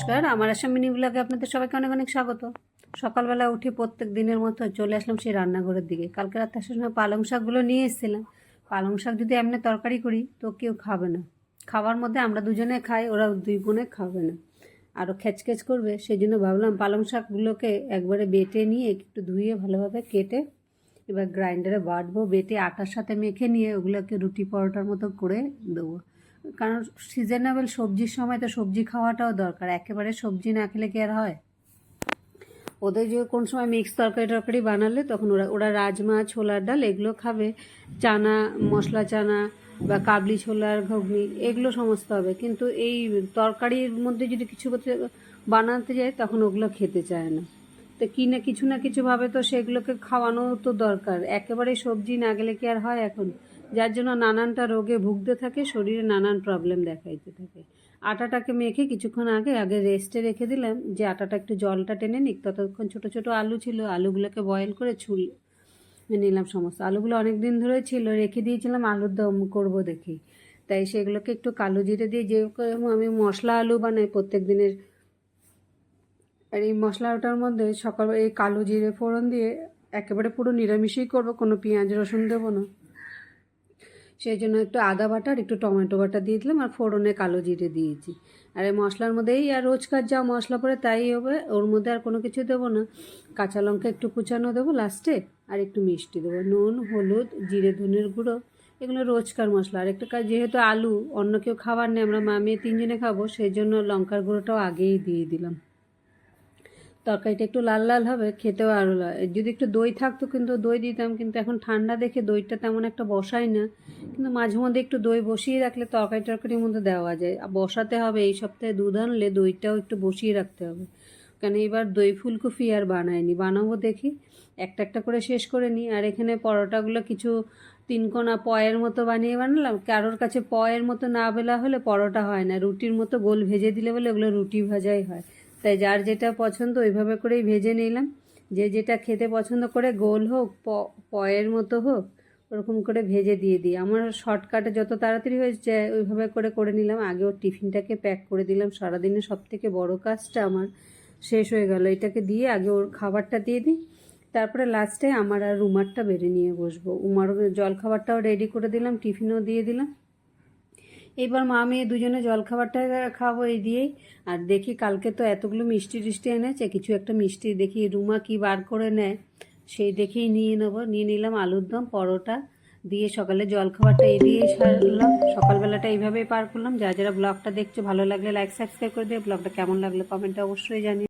নমস্কার। আমার আসাম মিনি ব্লগে আপনাদের সবাইকে অনেক অনেক স্বাগত। সকালবেলা উঠে প্রত্যেক দিনের মতো চলে আসলাম সেই রান্নাঘরের দিকে। কালকে রাতে আসার সময় পালং শাকগুলো নিয়ে এসেছিলাম। পালং শাক যদি এমনি তরকারি করি, তো কেউ খাবে না। খাবার মধ্যে আমরা দুজনে খাই, ওরা দুই বোনে খাবে না। আরও খেচখেচ করবে সেই জন্য ভাবলাম পালং শাকগুলোকে একবারে বেটে নিয়ে একটু ধুয়ে ভালোভাবে কেটে এবার গ্রাইন্ডারে বাটবো, বেটে আটার সাথে মেখে নিয়ে ওগুলোকে রুটি পরোটার মতো করে দেবো। কারণ সিজনেবল সবজির সময় তো সবজি খাওয়াটাও দরকার। একেবারে সবজি না খেলে কি আর হয়? ওদের যে কোন সময় মিক্স তরকারি টরকারি বানালে তখন ওরা ওরা রাজমা, ছোলার ডাল এগুলো খাবে। চানা, মশলা চানা বা কাবলি ছোলার ঘুগনি এগুলো সমস্ত হবে। কিন্তু এই তরকারির মধ্যে যদি কিছু বানাতে যায় তখন ওগুলো খেতে চায় না। তো কি না কিছু না কিছুভাবে তো সেগুলোকে খাওয়ানো তো দরকার। একেবারে সবজি না গেলে কি আর হয় এখন? যার জন্য নানানটা রোগে ভুগতে থাকে, শরীরে নানান প্রবলেম দেখাইতে থাকে। আটাটাকে মেখে কিছুক্ষণ আগে আগে রেস্টে রেখে দিলাম। যে আটাটা একটু জলটা টেনে নিক, ততক্ষণ ছোট ছোট আলু ছিল, আলুগুলোকে বয়েল করে ছুল নিলাম সমস্ত। আলুগুলো অনেক দিন ধরে ছিল, রেখে দিয়েছিলাম, আলুর দম করব দেখি। তাই সেগুলোকে একটু কালো জিরে দিয়ে, যে আমি মশলা আলু বানাই প্রত্যেক দিনের আর এই মশলাটার মধ্যে সকাল এই কালো জিরে ফোড়ন দিয়ে একেবারে পুরো নিরামিষই করব, কোনো পেঁয়াজ, রসুন দেবো না। সেই জন্য একটু আদা বাটা আর একটু টমেটো বাটা দিয়ে দিলাম আর ফোড়নে কালো জিরে দিয়েছি। আর এই মশলার মধ্যেই, আর রোজকার যা মশলা পড়ে তাই হবে, ওর মধ্যে আর কোনো কিছু দেবো না। কাঁচা লঙ্কা একটু কুচানো দেবো লাস্টে, আর একটু মিষ্টি দেবো। নুন, হলুদ, জিরে, ধনের গুঁড়ো, এগুলো রোজকার মশলা। আর একটা যেহেতু আলু অন্য কেউ খাবার নেই, আমরা মা মেয়ে তিনজনে খাব, সেই জন্য লঙ্কার গুঁড়োটাও আগেই দিয়ে দিলাম। তরকারিটা একটু লাল লাল হবে, খেতেও আরও যদি একটু দই থাকতো কিন্তু দই দিতাম, কিন্তু এখন ঠান্ডা দেখে দইটা তেমন একটা বসাই না। কিন্তু মাঝে মধ্যে একটু দই বসিয়ে রাখলে তরকারি টরকারির মধ্যে দেওয়া যায়। বসাতে হবে এই সপ্তাহে দুধ আনলে দইটাও একটু বসিয়ে রাখতে হবে। কেন এবার দই ফুলকপি আর বানায়নি বানাবো দেখি। একটা একটা করে শেষ করে নিই। আর এখানে পরোটাগুলো কিছু তিনকোনা পয়ের মতো বানিয়ে বানালাম। কারোর কাছে পয়ের মতো না বেলা হলে পরোটা হয় না। রুটির মতো গোল ভেজে দিলে বলে ওগুলো রুটি ভাজাই হয়। তাই যার যেটা পছন্দ ওইভাবে করেই ভেজে নিলাম। যে যেটা খেতে পছন্দ করে গোল হোক পয়ের মতো হোক, ওরকম করে ভেজে দিয়ে দিই। আমার শর্টকাটে যত তাড়াতাড়ি হয়েছে ওইভাবে করে করে নিলাম। আগে ওর টিফিনটাকে প্যাক করে দিলাম। সারাদিনে সব থেকে বড়ো কাজটা আমার শেষ হয়ে গেল। এটাকে দিয়ে আগে ওর খাবারটা দিয়ে দিই। তারপরে লাস্টে আমার আর রুমারটা বেড়ে নিয়ে বসবো। উমার জল খাবারটাও রেডি করে দিলাম, টিফিনও দিয়ে দিলাম। এবার মা মেয়ে দুজনে জলখাবারটা খাব এই দিয়েই। আর দেখি কালকে তো এতগুলো মিষ্টি টিষ্টি এনেছে, কিছু একটা মিষ্টি দেখি রুমা কি বার করে নেয়, সেই দেখেই নিয়ে নেব। নিয়ে নিলাম আলুর দম, পরোটা, দিয়ে সকালে জলখাবারটা এই দিয়েই সারলাম। সকালবেলাটা এইভাবেই পার করলাম। যা যারা ব্লগটা দেখছ, ভালো লাগলে লাইক সাবস্ক্রাইব করে দিয়ে ব্লগটা কেমন লাগল কমেন্টে অবশ্যই জানিয়ে